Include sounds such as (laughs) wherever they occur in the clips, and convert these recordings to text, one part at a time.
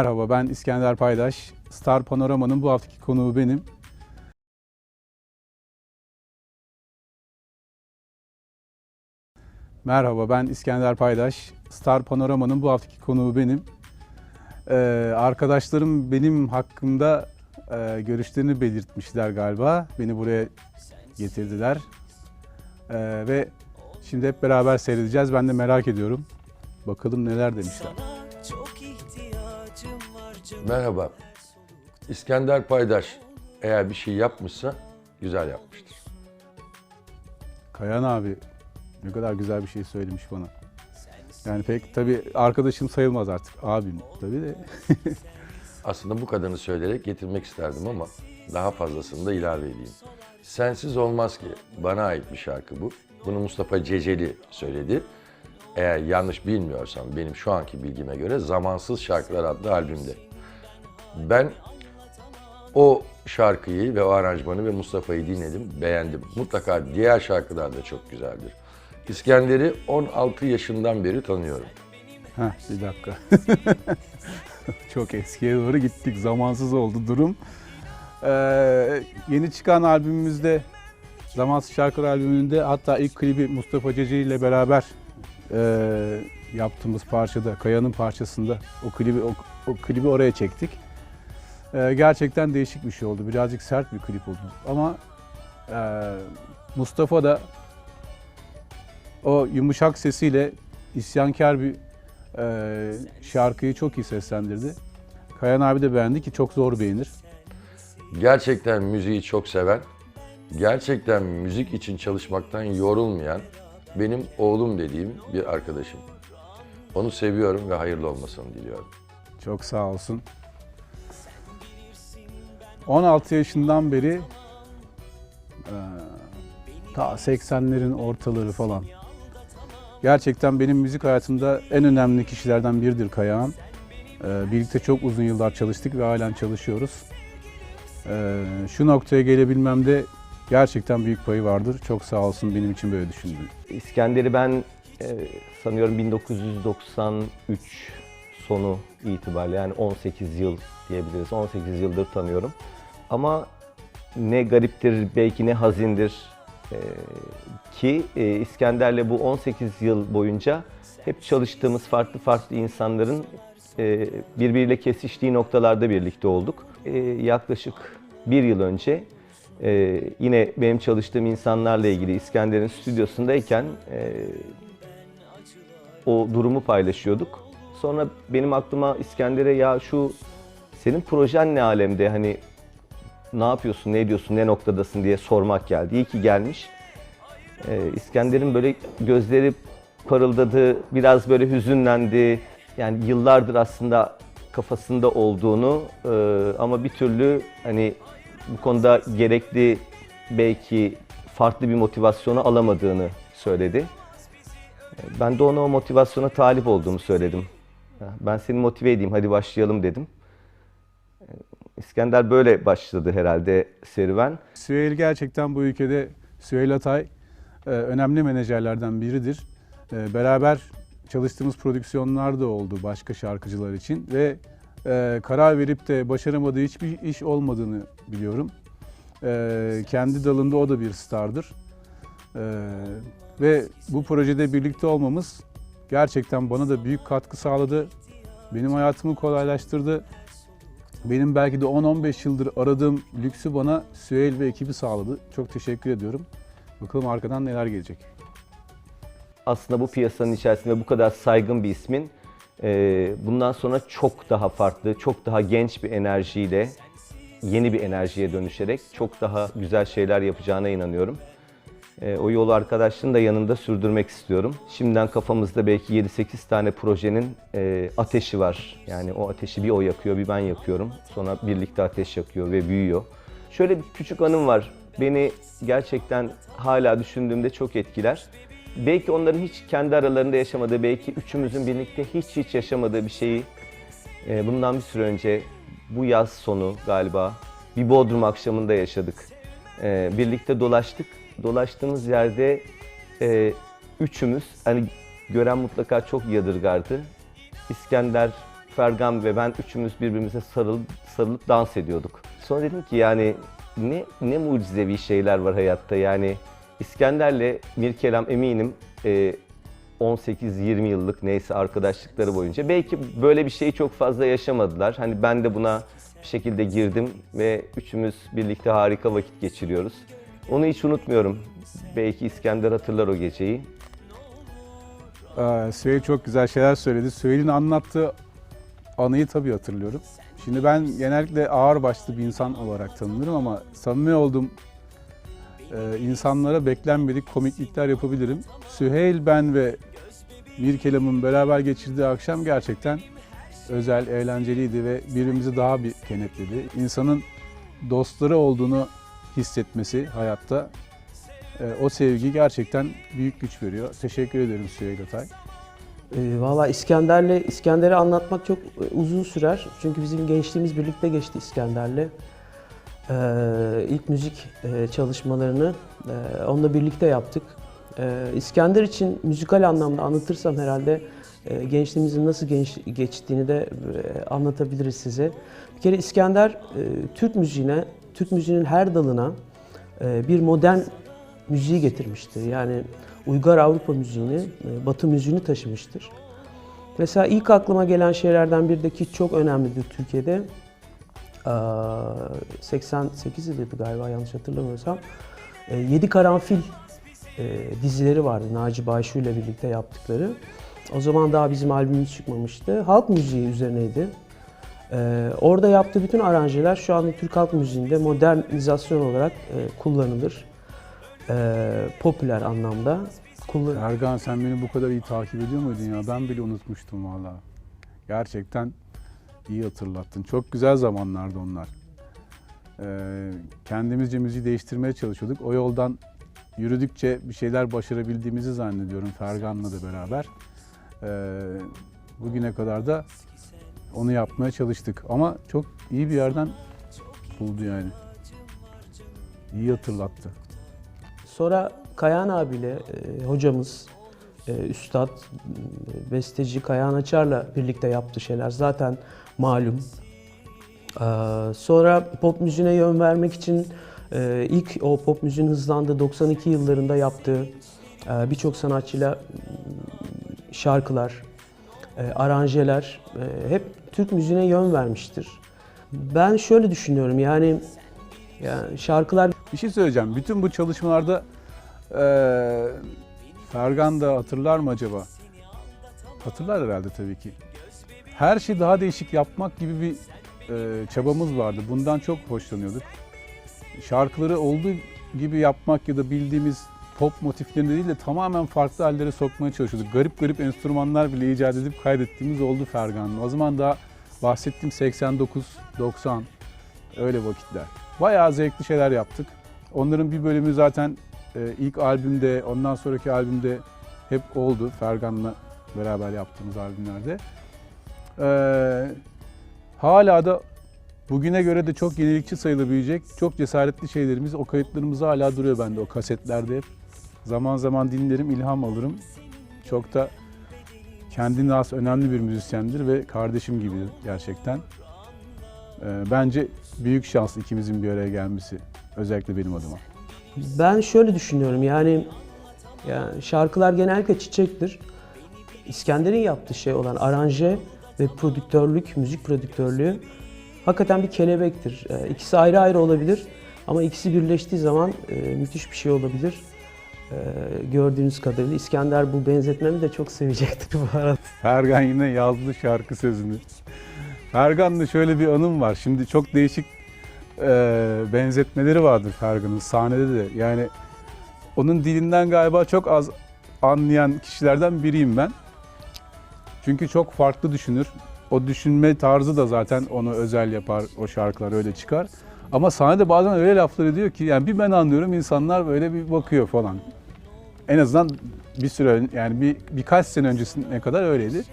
Merhaba ben İskender Paydaş. Star Panorama'nın bu haftaki konuğu benim. Merhaba ben İskender Paydaş. Star Panorama'nın bu haftaki konuğu benim. Ee, arkadaşlarım benim hakkımda e, görüşlerini belirtmişler galiba. Beni buraya getirdiler. Ee, ve şimdi hep beraber seyredeceğiz. Ben de merak ediyorum. Bakalım neler demişler. Merhaba. İskender Paydaş eğer bir şey yapmışsa güzel yapmıştır. Kayan abi ne kadar güzel bir şey söylemiş bana. Yani pek tabii arkadaşım sayılmaz artık. Abim tabii de. (laughs) Aslında bu kadarını söyleyerek getirmek isterdim ama daha fazlasını da ilave edeyim. Sensiz olmaz ki. Bana ait bir şarkı bu. Bunu Mustafa Ceceli söyledi. Eğer yanlış bilmiyorsam benim şu anki bilgime göre Zamansız Şarkılar adlı albümde. Ben o şarkıyı ve o aranjmanı ve Mustafa'yı dinledim, beğendim. Mutlaka diğer şarkılar da çok güzeldir. İskender'i 16 yaşından beri tanıyorum. Heh, bir dakika. (laughs) Çok eskiye doğru gittik. Zamansız oldu durum. Ee, yeni çıkan albümümüzde Zamansız Şarkılar albümünde hatta ilk klibi Mustafa Ceceli ile beraber e, yaptığımız parçada, Kaya'nın parçasında o klibi o, o klibi oraya çektik. Ee, gerçekten değişik bir şey oldu. Birazcık sert bir klip oldu. Ama e, Mustafa da o yumuşak sesiyle isyankar bir e, şarkıyı çok iyi seslendirdi. Kayan abi de beğendi ki çok zor beğenir. Gerçekten müziği çok seven, gerçekten müzik için çalışmaktan yorulmayan benim oğlum dediğim bir arkadaşım. Onu seviyorum ve hayırlı olmasını diliyorum. Çok sağ olsun. 16 yaşından beri e, ta 80'lerin ortaları falan. Gerçekten benim müzik hayatımda en önemli kişilerden biridir Kayağan. E, birlikte çok uzun yıllar çalıştık ve halen çalışıyoruz. E, şu noktaya gelebilmemde gerçekten büyük payı vardır. Çok sağ olsun benim için böyle düşündü. İskender'i ben e, sanıyorum 1993 sonu itibariyle yani 18 yıl diyebiliriz. 18 yıldır tanıyorum. Ama ne gariptir belki ne hazindir e, ki e, İskender'le bu 18 yıl boyunca hep çalıştığımız farklı farklı insanların e, birbiriyle kesiştiği noktalarda birlikte olduk. E, yaklaşık bir yıl önce e, yine benim çalıştığım insanlarla ilgili İskender'in stüdyosundayken e, o durumu paylaşıyorduk. Sonra benim aklıma İskender'e ya şu senin projen ne alemde hani ne yapıyorsun, ne ediyorsun, ne noktadasın diye sormak geldi. İyi ki gelmiş. Ee, İskender'in böyle gözleri parıldadı, biraz böyle hüzünlendi. Yani yıllardır aslında kafasında olduğunu e, ama bir türlü hani bu konuda gerekli belki farklı bir motivasyonu alamadığını söyledi. Ben de ona o motivasyona talip olduğumu söyledim. Ben seni motive edeyim, hadi başlayalım dedim. İskender böyle başladı herhalde serüven. Süheyl gerçekten bu ülkede Süheyl Atay e, önemli menajerlerden biridir. E, Beraber çalıştığımız prodüksiyonlar da oldu başka şarkıcılar için ve e, karar verip de başaramadığı hiçbir iş olmadığını biliyorum. E, Kendi dalında o da bir stardır. E, Ve bu projede birlikte olmamız gerçekten bana da büyük katkı sağladı. Benim hayatımı kolaylaştırdı. Benim belki de 10-15 yıldır aradığım lüksü bana Süheyl ve ekibi sağladı. Çok teşekkür ediyorum. Bakalım arkadan neler gelecek. Aslında bu piyasanın içerisinde bu kadar saygın bir ismin bundan sonra çok daha farklı, çok daha genç bir enerjiyle, yeni bir enerjiye dönüşerek çok daha güzel şeyler yapacağına inanıyorum. E, o yolu arkadaşlığın da yanında sürdürmek istiyorum. Şimdiden kafamızda belki 7-8 tane projenin e, ateşi var. Yani o ateşi bir o yakıyor, bir ben yakıyorum. Sonra birlikte ateş yakıyor ve büyüyor. Şöyle bir küçük anım var. Beni gerçekten hala düşündüğümde çok etkiler. Belki onların hiç kendi aralarında yaşamadığı, belki üçümüzün birlikte hiç hiç yaşamadığı bir şeyi e, bundan bir süre önce bu yaz sonu galiba bir Bodrum akşamında yaşadık. E, birlikte dolaştık. Dolaştığımız yerde e, üçümüz, hani gören mutlaka çok yadırgardı. İskender Fergan ve ben üçümüz birbirimize sarılıp, sarılıp dans ediyorduk. Sonra dedim ki yani ne ne mucizevi şeyler var hayatta yani İskender'le Mirkelam eminim e, 18-20 yıllık neyse arkadaşlıkları boyunca belki böyle bir şeyi çok fazla yaşamadılar. Hani ben de buna bir şekilde girdim ve üçümüz birlikte harika vakit geçiriyoruz. Onu hiç unutmuyorum. Belki İskender hatırlar o geceyi. Ee, Süheyl çok güzel şeyler söyledi. Süheyl'in anlattığı anıyı tabii hatırlıyorum. Şimdi ben genellikle ağır başlı bir insan olarak tanınırım ama samimi olduğum e, insanlara beklenmedik komiklikler yapabilirim. Süheyl, ben ve Mirkelam'ın beraber geçirdiği akşam gerçekten özel, eğlenceliydi ve birbirimizi daha bir kenetledi. İnsanın dostları olduğunu hissetmesi hayatta e, o sevgi gerçekten büyük güç veriyor. Teşekkür ederim Süheyl Atay. E, Valla İskender'le İskender'i anlatmak çok e, uzun sürer. Çünkü bizim gençliğimiz birlikte geçti İskender'le. E, ilk müzik e, çalışmalarını e, onunla birlikte yaptık. E, İskender için müzikal anlamda anlatırsam herhalde e, gençliğimizin nasıl genç, geçtiğini de e, anlatabiliriz size. Bir kere İskender e, Türk müziğine, Türk müziğinin her dalına e, bir modern müziği getirmiştir. Yani Uygar Avrupa müziğini, e, Batı müziğini taşımıştır. Mesela ilk aklıma gelen şeylerden biri de ki çok önemlidir Türkiye'de. Aa, 88 yılıydı galiba yanlış hatırlamıyorsam. E, Yedi Karanfil e, dizileri vardı Naci Bayşu ile birlikte yaptıkları. O zaman daha bizim albümümüz çıkmamıştı. Halk müziği üzerineydi. E, orada yaptığı bütün aranjeler şu anda Türk halk müziğinde modernizasyon olarak e, kullanılır. Popüler anlamda kullan. Ergan sen beni bu kadar iyi takip ediyor muydun ya? Ben bile unutmuştum valla. Gerçekten iyi hatırlattın. Çok güzel zamanlardı onlar. Ee, kendimizce müziği değiştirmeye çalışıyorduk. O yoldan yürüdükçe bir şeyler başarabildiğimizi zannediyorum Fergan'la da beraber. Ee, bugüne kadar da onu yapmaya çalıştık. Ama çok iyi bir yerden buldu yani. İyi hatırlattı. Sonra Kayan abiyle e, hocamız, üstad, e, besteci Kayan Açar'la birlikte yaptığı şeyler zaten malum. Ee, sonra pop müziğine yön vermek için e, ilk o pop müziğin hızlandığı 92 yıllarında yaptığı e, birçok sanatçıyla şarkılar, aranjeler hep Türk müziğine yön vermiştir. Ben şöyle düşünüyorum yani, yani şarkılar Bir şey söyleyeceğim. Bütün bu çalışmalarda eee Fergan da hatırlar mı acaba? Hatırlar herhalde tabii ki. Her şeyi daha değişik yapmak gibi bir eee, çabamız vardı. Bundan çok hoşlanıyorduk. Şarkıları olduğu gibi yapmak ya da bildiğimiz pop motiflerini değil de tamamen farklı hallere sokmaya çalışıyorduk. Garip garip enstrümanlar bile icat edip kaydettiğimiz oldu Fergan'la. O zaman daha bahsettiğim 89, 90 öyle vakitler. Bayağı zevkli şeyler yaptık. Onların bir bölümü zaten e, ilk albümde, ondan sonraki albümde hep oldu. Fergan'la beraber yaptığımız albümlerde. Ee, hala da bugüne göre de çok yenilikçi sayılabilecek, çok cesaretli şeylerimiz, o kayıtlarımız hala duruyor bende o kasetlerde hep. Zaman zaman dinlerim, ilham alırım. Çok da kendine has önemli bir müzisyendir ve kardeşim gibidir gerçekten. Ee, bence büyük şans ikimizin bir araya gelmesi. Özellikle benim adıma. Ben şöyle düşünüyorum yani, yani şarkılar genellikle çiçektir. İskender'in yaptığı şey olan aranje ve prodüktörlük, müzik prodüktörlüğü hakikaten bir kelebektir. Ee, İkisi ayrı ayrı olabilir ama ikisi birleştiği zaman e, müthiş bir şey olabilir. Ee, gördüğünüz kadarıyla İskender bu benzetmemi de çok sevecektir bu arada. Fergan yine yazdı şarkı sözünü. Fergan'da şöyle bir anım var. Şimdi çok değişik e, benzetmeleri vardır Fergan'ın sahnede de. Yani onun dilinden galiba çok az anlayan kişilerden biriyim ben. Çünkü çok farklı düşünür. O düşünme tarzı da zaten onu özel yapar. O şarkılar öyle çıkar. Ama sahnede bazen öyle laflar ediyor ki yani bir ben anlıyorum insanlar böyle bir bakıyor falan. En azından bir süre yani bir birkaç sene öncesine kadar öyleydi.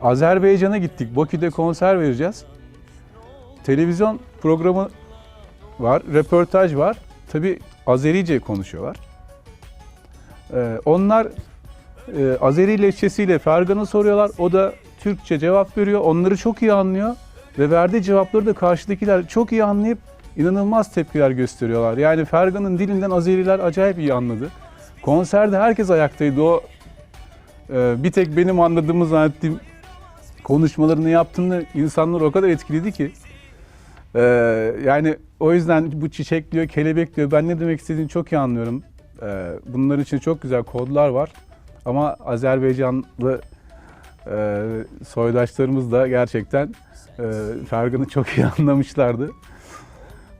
Azerbaycan'a gittik. Bakü'de konser vereceğiz. Televizyon programı var, röportaj var. Tabi Azerice konuşuyorlar. Ee, onlar e, Azeri lehçesiyle Fergan'ı soruyorlar. O da Türkçe cevap veriyor. Onları çok iyi anlıyor ve verdiği cevapları da karşıdakiler çok iyi anlayıp inanılmaz tepkiler gösteriyorlar. Yani Fergan'ın dilinden Azeriler acayip iyi anladı. Konserde herkes ayaktaydı. O e, bir tek benim anladığımı zannettiğim konuşmalarını yaptığında insanlar o kadar etkiledi ki. E, yani o yüzden bu çiçek diyor, kelebek diyor. Ben ne demek istediğini çok iyi anlıyorum. E, bunlar için çok güzel kodlar var. Ama Azerbaycanlı e, soydaşlarımız da gerçekten e, Fergan'ı çok iyi (laughs) anlamışlardı.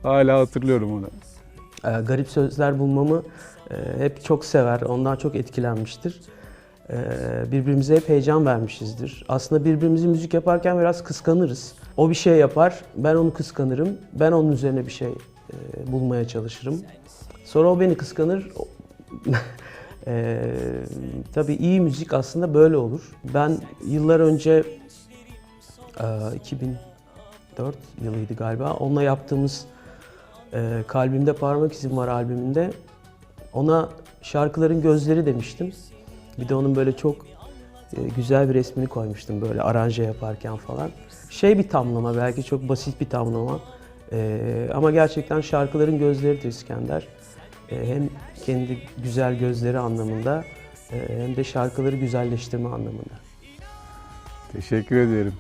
Hala hatırlıyorum onu. Ee, garip sözler bulmamı e, hep çok sever, ondan çok etkilenmiştir. Ee, birbirimize hep heyecan vermişizdir. Aslında birbirimizi müzik yaparken biraz kıskanırız. O bir şey yapar, ben onu kıskanırım. Ben onun üzerine bir şey e, bulmaya çalışırım. Sonra o beni kıskanır. Ee, (laughs) tabii iyi müzik aslında böyle olur. Ben yıllar önce e, 2004 yılıydı galiba. Onunla yaptığımız e, Kalbimde Parmak İzim var albümünde. Ona şarkıların gözleri demiştim. Bir de onun böyle çok e, güzel bir resmini koymuştum böyle aranje yaparken falan. Şey bir tamlama belki çok basit bir tamlama. E, ama gerçekten şarkıların gözleridir İskender. E, hem kendi güzel gözleri anlamında e, hem de şarkıları güzelleştirme anlamında. Teşekkür ederim.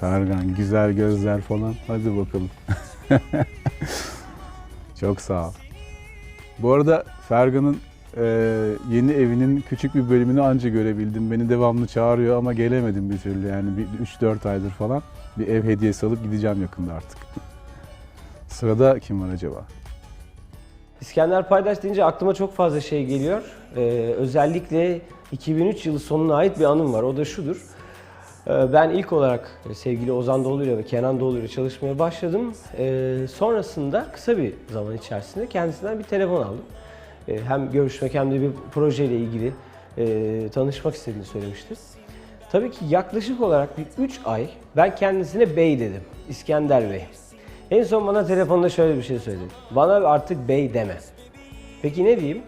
Fergan, güzel gözler falan. Hadi bakalım. (laughs) Çok sağ ol. Bu arada Fergan'ın e, yeni evinin küçük bir bölümünü anca görebildim. Beni devamlı çağırıyor ama gelemedim bir türlü. Yani bir 3-4 aydır falan. Bir ev hediyesi alıp gideceğim yakında artık. Sırada kim var acaba? İskender Paydaş deyince aklıma çok fazla şey geliyor. Ee, özellikle 2003 yılı sonuna ait bir anım var. O da şudur. Ee, ben ilk olarak sevgili Ozan Doğulu'yla ve Kenan Doğulu'yla çalışmaya başladım. Ee, sonrasında kısa bir zaman içerisinde kendisinden bir telefon aldım. Ee, hem görüşmek hem de bir projeyle ilgili e, tanışmak istediğini söylemişti. Tabii ki yaklaşık olarak bir 3 ay ben kendisine bey dedim. İskender Bey. En son bana telefonda şöyle bir şey söyledi. Bana artık bey deme. Peki ne diyeyim?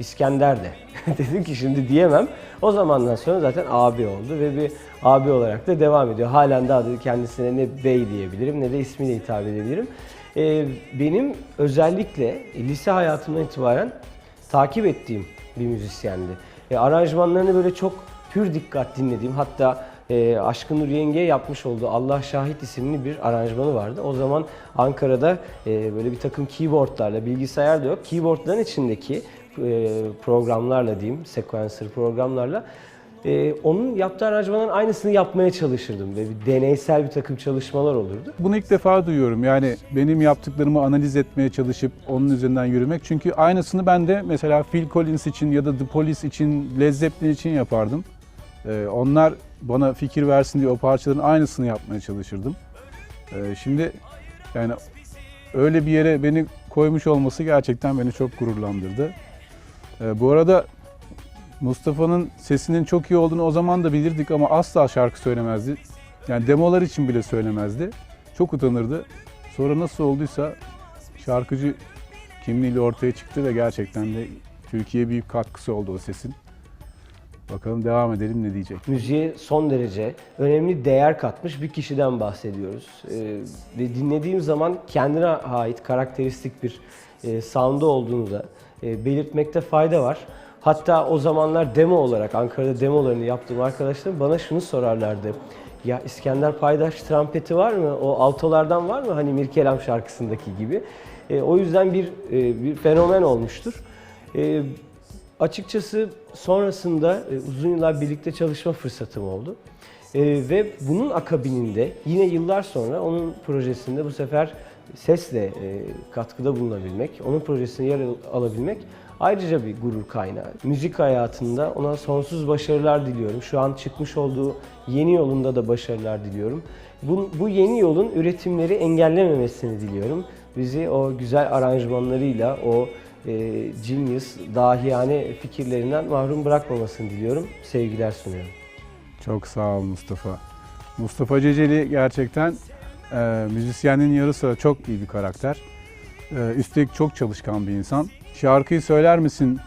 İskender de. (laughs) Dedim ki şimdi diyemem. O zamandan sonra zaten abi oldu ve bir abi olarak da devam ediyor. Halen daha da kendisine ne bey diyebilirim ne de ismiyle hitap edebilirim. Ee, benim özellikle lise hayatımdan itibaren takip ettiğim bir müzisyendi. E, aranjmanlarını böyle çok pür dikkat dinlediğim hatta e, Aşkın Nur Yenge'ye yapmış olduğu Allah Şahit isimli bir aranjmanı vardı. O zaman Ankara'da e, böyle bir takım keyboardlarla, bilgisayar da yok. Keyboardların içindeki e, programlarla diyeyim, sequencer programlarla e, onun yaptığı aranjmanların aynısını yapmaya çalışırdım. Ve bir deneysel bir takım çalışmalar olurdu. Bunu ilk defa duyuyorum. Yani benim yaptıklarımı analiz etmeye çalışıp onun üzerinden yürümek. Çünkü aynısını ben de mesela Phil Collins için ya da The Police için, Led Zeppelin için yapardım. Ee, onlar bana fikir versin diye o parçaların aynısını yapmaya çalışırdım. Ee, şimdi yani öyle bir yere beni koymuş olması gerçekten beni çok gururlandırdı. Ee, bu arada Mustafa'nın sesinin çok iyi olduğunu o zaman da bilirdik ama asla şarkı söylemezdi. Yani demolar için bile söylemezdi. Çok utanırdı. Sonra nasıl olduysa şarkıcı kimliğiyle ortaya çıktı ve gerçekten de Türkiye'ye büyük katkısı oldu o sesin. Bakalım devam edelim ne diyecek. müziğe son derece önemli değer katmış bir kişiden bahsediyoruz. Ee, ve dinlediğim zaman kendine ait karakteristik bir e, sound'u olduğunu da e, belirtmekte fayda var. Hatta o zamanlar demo olarak Ankara'da demolarını yaptığım arkadaşlarım bana şunu sorarlardı. Ya İskender Paydaş trampeti var mı? O altolardan var mı? Hani Mirkelam şarkısındaki gibi. E, o yüzden bir e, bir fenomen olmuştur. E, Açıkçası sonrasında e, uzun yıllar birlikte çalışma fırsatım oldu. E, ve bunun akabininde yine yıllar sonra onun projesinde bu sefer sesle e, katkıda bulunabilmek, onun projesine yer al- alabilmek ayrıca bir gurur kaynağı. Müzik hayatında ona sonsuz başarılar diliyorum. Şu an çıkmış olduğu yeni yolunda da başarılar diliyorum. Bu, bu yeni yolun üretimleri engellememesini diliyorum. Bizi o güzel aranjmanlarıyla, o e, genius, dahiyane fikirlerinden mahrum bırakmamasını diliyorum. Sevgiler sunuyorum. Çok sağ ol Mustafa. Mustafa Ceceli gerçekten e, müzisyenin yarı sıra çok iyi bir karakter. E, üstelik çok çalışkan bir insan. Şarkıyı söyler misin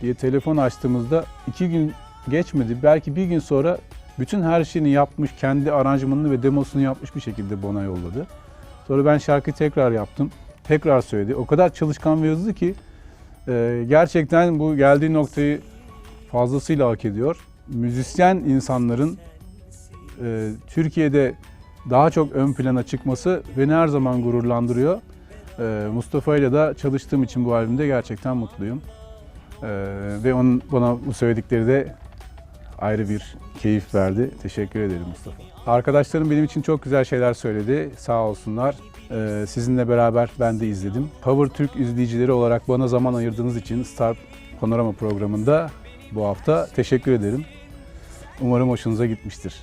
diye telefon açtığımızda iki gün geçmedi. Belki bir gün sonra Bütün her şeyini yapmış, kendi aranjmanını ve demosunu yapmış bir şekilde bana yolladı. Sonra ben şarkıyı tekrar yaptım. Tekrar söyledi. O kadar çalışkan ve hızlı ki e, gerçekten bu geldiği noktayı fazlasıyla hak ediyor. Müzisyen insanların e, Türkiye'de daha çok ön plana çıkması beni her zaman gururlandırıyor. E, Mustafa ile de çalıştığım için bu albümde gerçekten mutluyum. E, ve onun bana bu söyledikleri de ayrı bir keyif verdi. Teşekkür ederim Mustafa. Arkadaşlarım benim için çok güzel şeyler söyledi. Sağ olsunlar. Ee, sizinle beraber ben de izledim. Power Türk izleyicileri olarak bana zaman ayırdığınız için Star Panorama programında bu hafta teşekkür ederim. Umarım hoşunuza gitmiştir.